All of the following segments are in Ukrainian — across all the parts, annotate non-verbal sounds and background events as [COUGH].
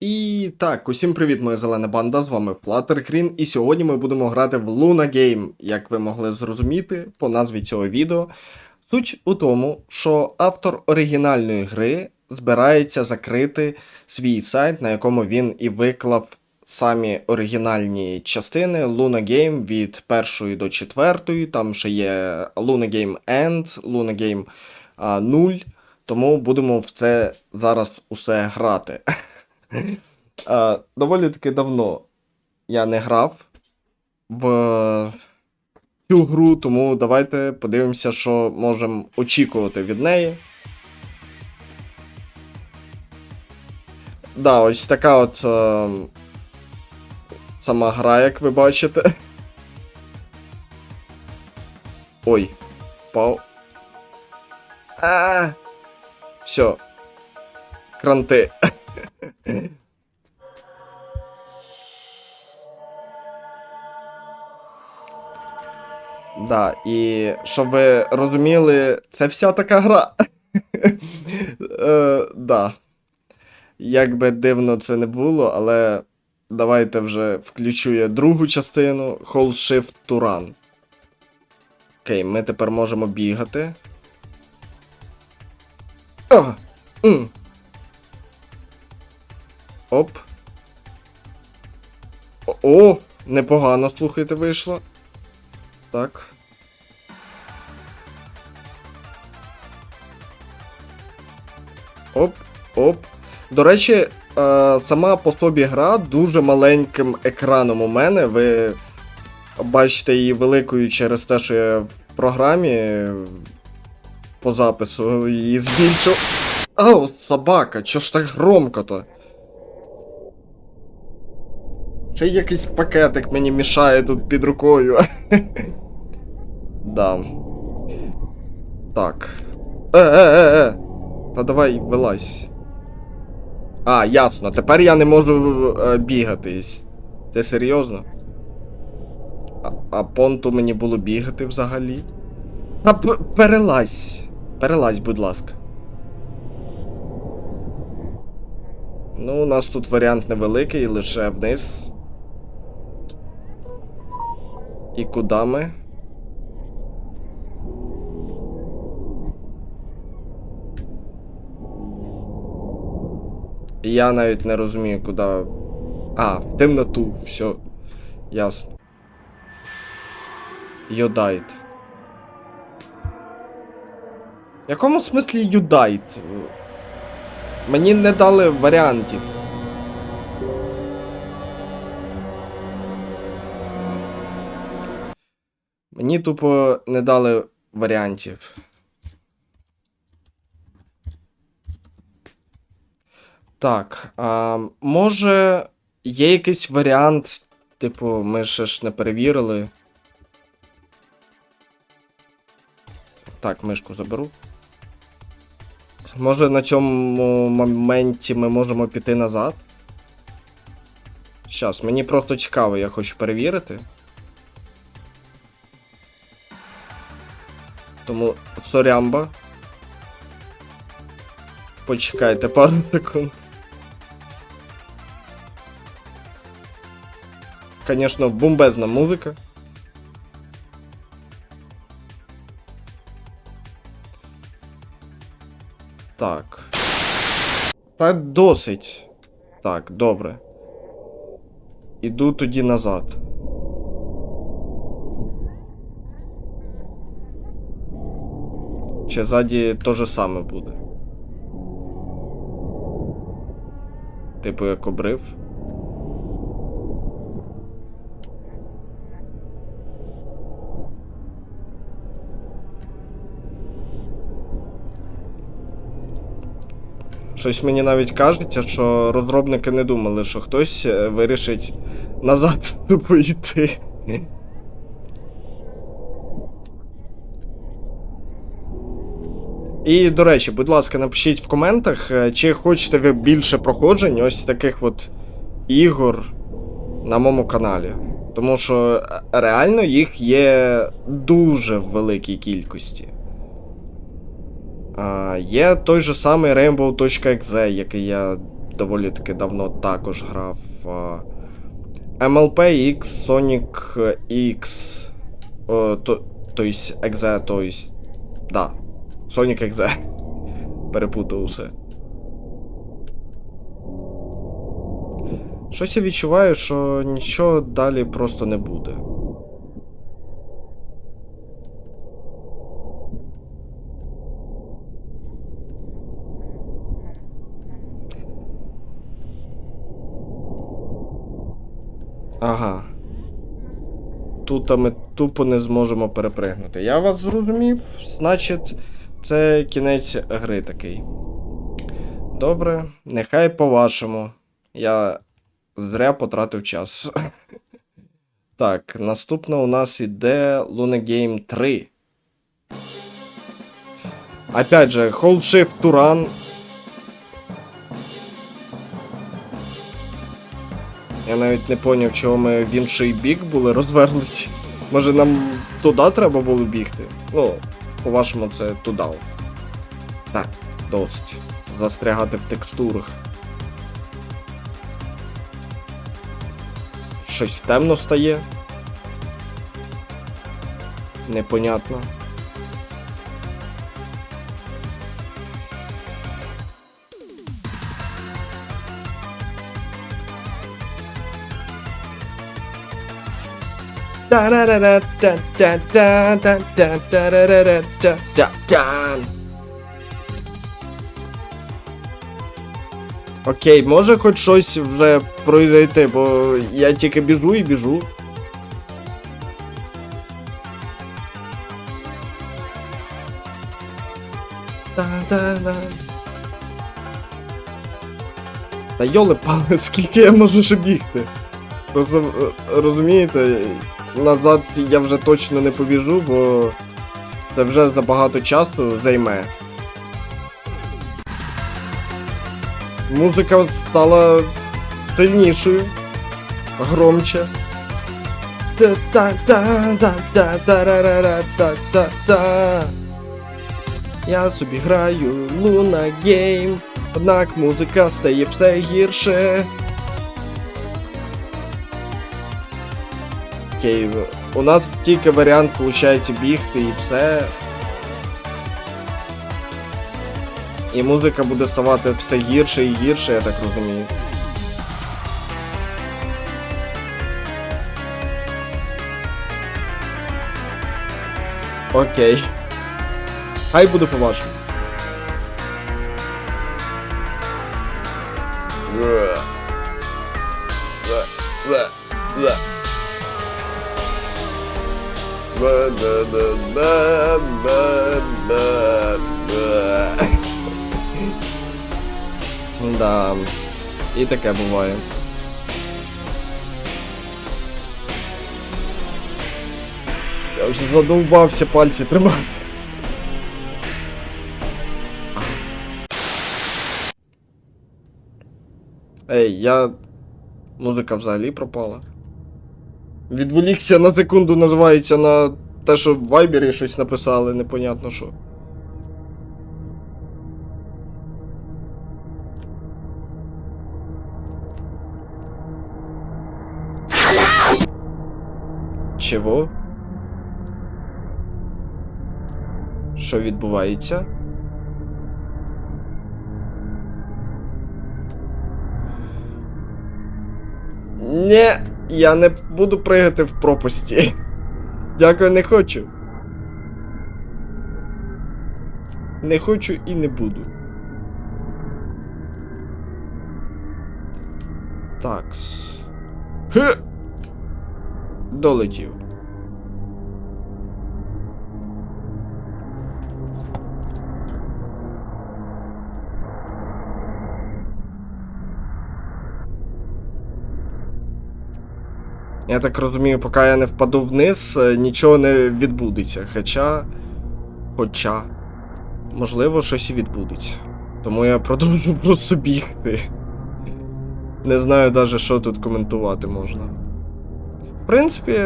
І так, усім привіт, моя зелена банда, з вами Flutter Green, і сьогодні ми будемо грати в Luna Game, як ви могли зрозуміти по назві цього відео. Суть у тому, що автор оригінальної гри збирається закрити свій сайт, на якому він і виклав самі оригінальні частини Luna Game від першої до четвертої. Там ще є Luna Game End, Luna Game 0. Тому будемо в це зараз усе грати. [LAUGHS] А, доволі таки давно я не грав в цю гру, тому давайте подивимося, що можемо очікувати від неї. Да, ось така от е, сама гра, як ви бачите. Ой, пау. А, все. Кранти. Да, і щоб ви розуміли, це вся така гра. е, да. Як би дивно це не було, але давайте вже включу я другу частину Hold Shift to Run. Окей, ми тепер можемо бігати. Оп. О, непогано, слухайте, вийшло. Так. Оп, оп. До речі, е, сама по собі гра дуже маленьким екраном у мене. Ви бачите її великою через те, що я в програмі по запису її збільшив. Ау, собака, чо ж так громко-то? Ще якийсь пакетик мені мішає тут під рукою. да. Так. Е, е, е, е. Та давай вилазь. А, ясно. Тепер я не можу е, бігати. Ти серйозно? А, а понту мені було бігати взагалі. Та перелазь. Перелазь, будь ласка. Ну, у нас тут варіант невеликий, лише вниз. І куди ми? Я навіть не розумію, куди. А, в темноту, все. Ясно. Йодайт. В якому смислі юдайт? Мені не дали варіантів. Мені тупо не дали варіантів. Так, а, може є якийсь варіант, типу, ми ще ж не перевірили. Так, мишку заберу. Може на цьому моменті ми можемо піти назад? Щас, мені просто цікаво, я хочу перевірити. Тому сорямба. Почекайте пару секунд. Конечно, бомбезна музика. Так. Та досить. Так, добре. Іду тоді назад. Чи ззаді то же саме буде? Типу як обрив. Щось мені навіть кажеться, що розробники не думали, що хтось е, вирішить назад [LAUGHS] йти. І, до речі, будь ласка, напишіть в коментах, е, чи хочете ви більше проходжень ось таких от ігор на моєму каналі. Тому що е, реально їх є дуже в великій кількості. А, Є той же самий Rainbow.exe, який я доволі таки давно також грав. MLP X, Sonic X. О, то, то то есть. Да. Sonic Exe. Перепутав усе. Щось я відчуваю, що нічого далі просто не буде. Ага. Тут ми тупо не зможемо перепригнути. Я вас зрозумів, значить, це кінець гри такий. Добре, нехай по-вашому. Я зря потратив час. [LAUGHS] Так, наступна у нас іде Luna Game 3. Опять же, Hold Shift to. Я навіть не поняв, чого ми в інший бік були [LAUGHS] розвернуті. Може нам туди треба було бігти? Ну, по-вашому, це тудал. Так, досить. Застрягати в текстурах. Щось темно стає. Непонятно. Окей, може хоч щось вже пройти, бо я тільки біжу і біжу. Та-да-да. Та йоли пали, скільки я можу ще бігти? Просто розумієте, назад я вже точно не побіжу, бо це вже забагато часу займе. Музика стала сильнішою, громче. Я собі граю Луна Гейм, однак музика стає все гірше. Окей, у нас тільки варіант виходить бігти і все. І музика буде ставати все гірше і гірше, я так розумію. Окей. Хай буде по-вашому. Да. І таке буває. Я вже задовбався пальці тримати. Ей, я. Музика взагалі пропала. Відволікся на секунду, називається на те, що в Вайбері щось написали, непонятно що. Чого? Що відбувається? Ні, я не буду пригати в пропасті. Дякую, не хочу. Не хочу і не буду. Такс. Долетів. Я так розумію, поки я не впаду вниз, е, нічого не відбудеться. Хоча. Хоча. Можливо, щось і відбудеться. Тому я продовжу [LAUGHS] просто бігти. Не знаю навіть, що тут коментувати можна. В принципі,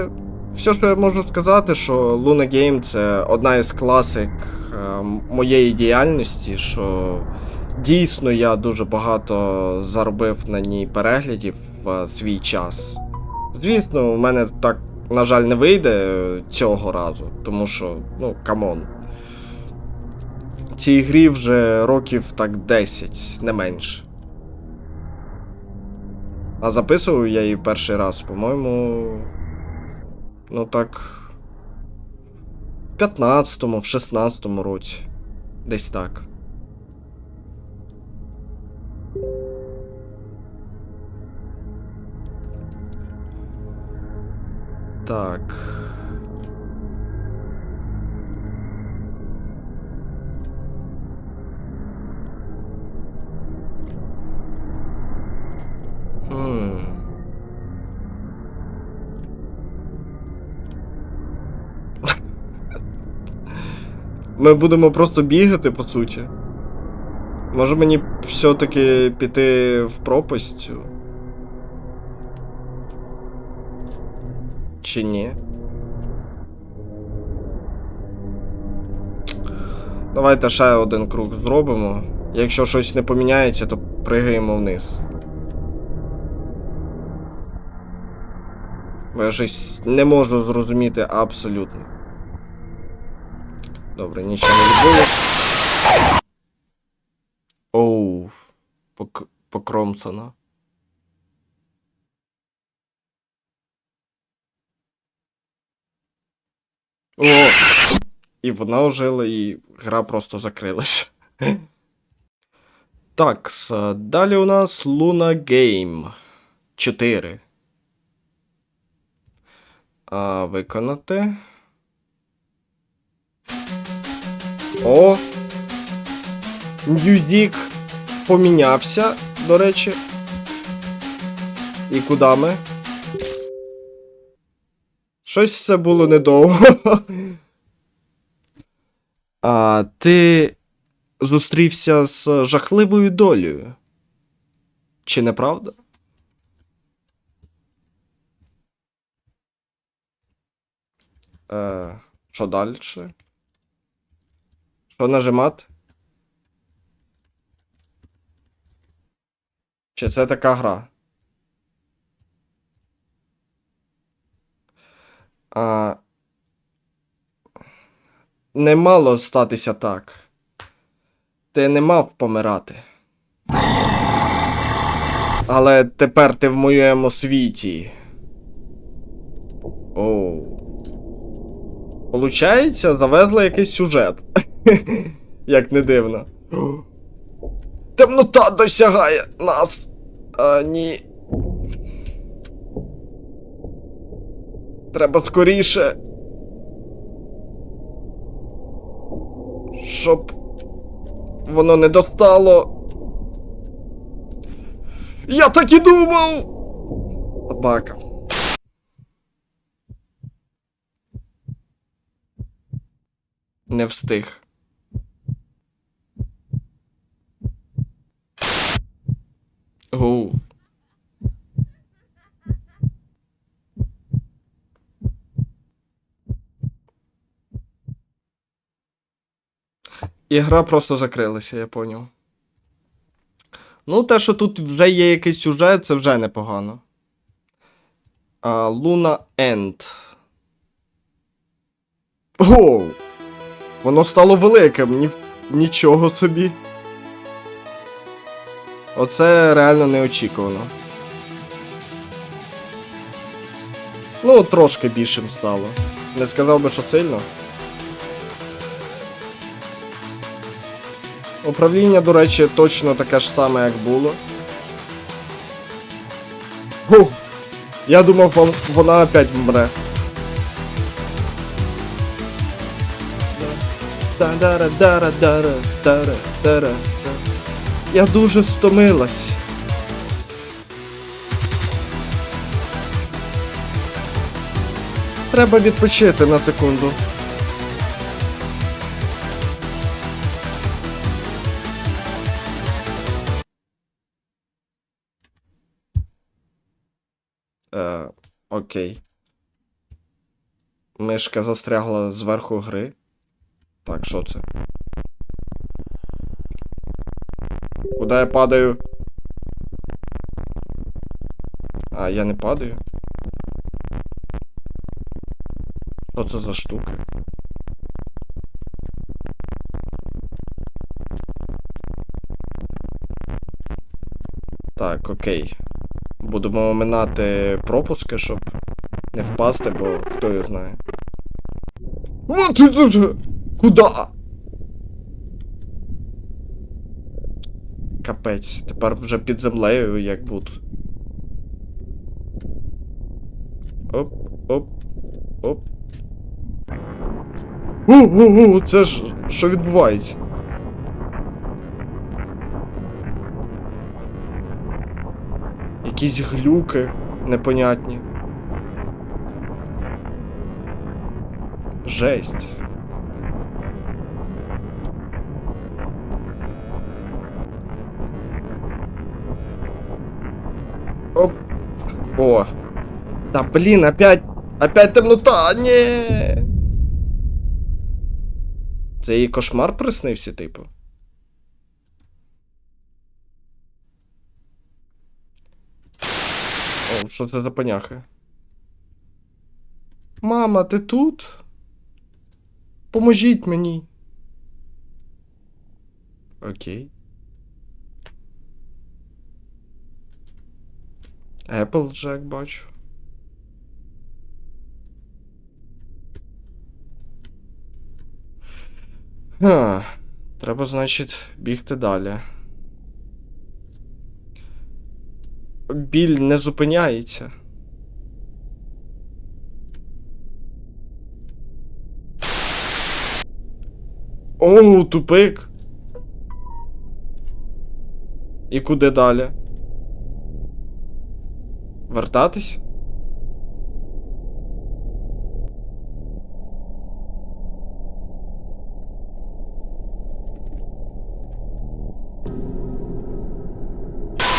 все, що я можу сказати, що Luna Game це одна із класик е, моєї діяльності, що Дійсно, я дуже багато заробив на ній переглядів в свій час. Звісно, у мене так, на жаль, не вийде цього разу, тому що, ну, камон. Цій грі вже років так 10, не менше. А записував я її перший раз, по-моєму. Ну так. В 15-му, в 16-му році. Десь так. Так. Ми будемо просто бігати, по суті. Може мені все-таки піти в пропасть? Чи ні? Давайте ще один круг зробимо. Якщо щось не поміняється, то пригаємо вниз. Бо я щось не можу зрозуміти абсолютно. Добре, нічого не відбулося. Оу. Пок... О! І вона ожила, і гра просто закрилась. [LAUGHS] Так, далі у нас Luna Game 4. А, виконати. О! Мюзик помінявся, до речі. І куди ми? Щось це було недовго. [LAUGHS] А ти зустрівся з жахливою долею. Чи не правда? Е, що далі? Що нажимати? Чи це така гра? А... Не мало статися так. Ти не мав помирати. Але тепер ти в моєму світі. Оу. Получається, завезли якийсь сюжет. [LAUGHS] Як не дивно. Темнота досягає нас. А, ні. Треба скоріше. Щоб воно не достало. Я так і думав. Собака. Не встиг. Оу. І гра просто закрилася, я поняв. Ну, те, що тут вже є якийсь сюжет, це вже непогано. Луна Енд. Оу! Воно стало великим, ні... нічого собі. Оце реально неочікувано. Ну, трошки більшим стало. Не сказав би, що сильно. Управління, до речі, точно таке ж саме, як було. Фу! Я думав, вона опять вмре. Та-дара-дара-дара-дара-дара-дара. Я дуже стомилась. Треба відпочити на секунду. Е, окей. Мишка застрягла зверху гри. Так, що це? Куди я падаю? А, я не падаю. Що це за штуки? Так, окей. Будемо оминати пропуски, щоб не впасти, бо хто його знає. О, ти тут! Куда? Капець, тепер вже під землею як буду. Оп, оп, оп. О, о, о, це ж що відбувається? Якісь глюки непонятні. Жесть. Оп. О. Да блин, опять. Опять темнота. Ні. Це їй кошмар приснився, типу. О, що це за поняхи? Мама, ти тут? Поможіть мені. Окей. Applejack бачу. Ха, треба, значить, бігти далі. Біль не зупиняється. Оу, тупик. І куди далі? Вертатись?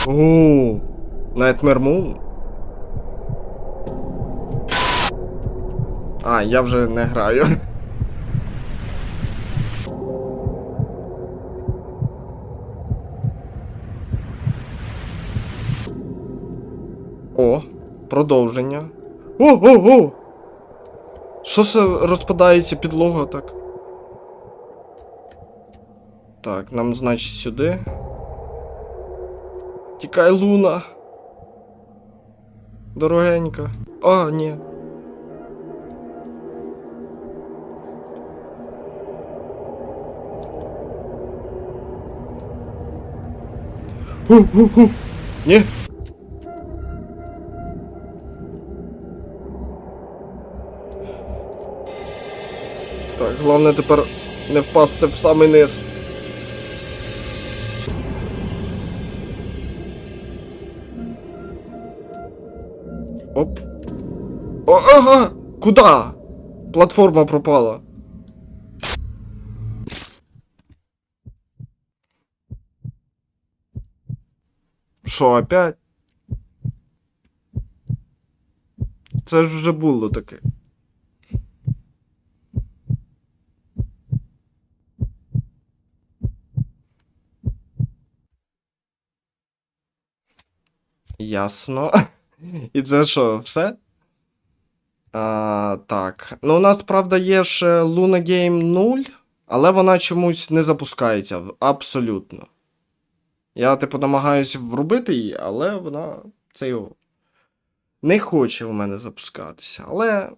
Оу, Nightmare Moon? А, я вже не граю. О, продовження. О, о, о! Що це розпадається підлога так? Так, нам, значить, сюди. Тікай, луна. Дорогенька. А, ні. Ху-ху-ху. Ні. Так, головне тепер не впасти в самий низ. Оп. О, ага! Куда? Платформа пропала. Що, опять? Це ж вже було таке. Ясно. І це що, все? А, так. Ну, у нас, правда, є ще Luna Game 0, але вона чомусь не запускається. Абсолютно. Я, типу, намагаюся врубити її, але вона це його. Не хоче у мене запускатися. Але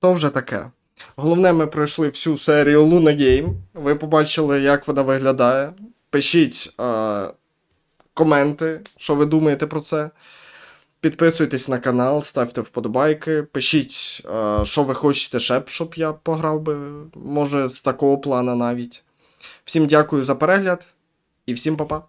то вже таке. Головне, ми пройшли всю серію Luna Game. Ви побачили, як вона виглядає. Пишіть е, коменти, що ви думаєте про це. Підписуйтесь на канал, ставте вподобайки, пишіть, е, що ви хочете ще, щоб я пограв би, може, з такого плана навіть. Всім дякую за перегляд і всім па-па.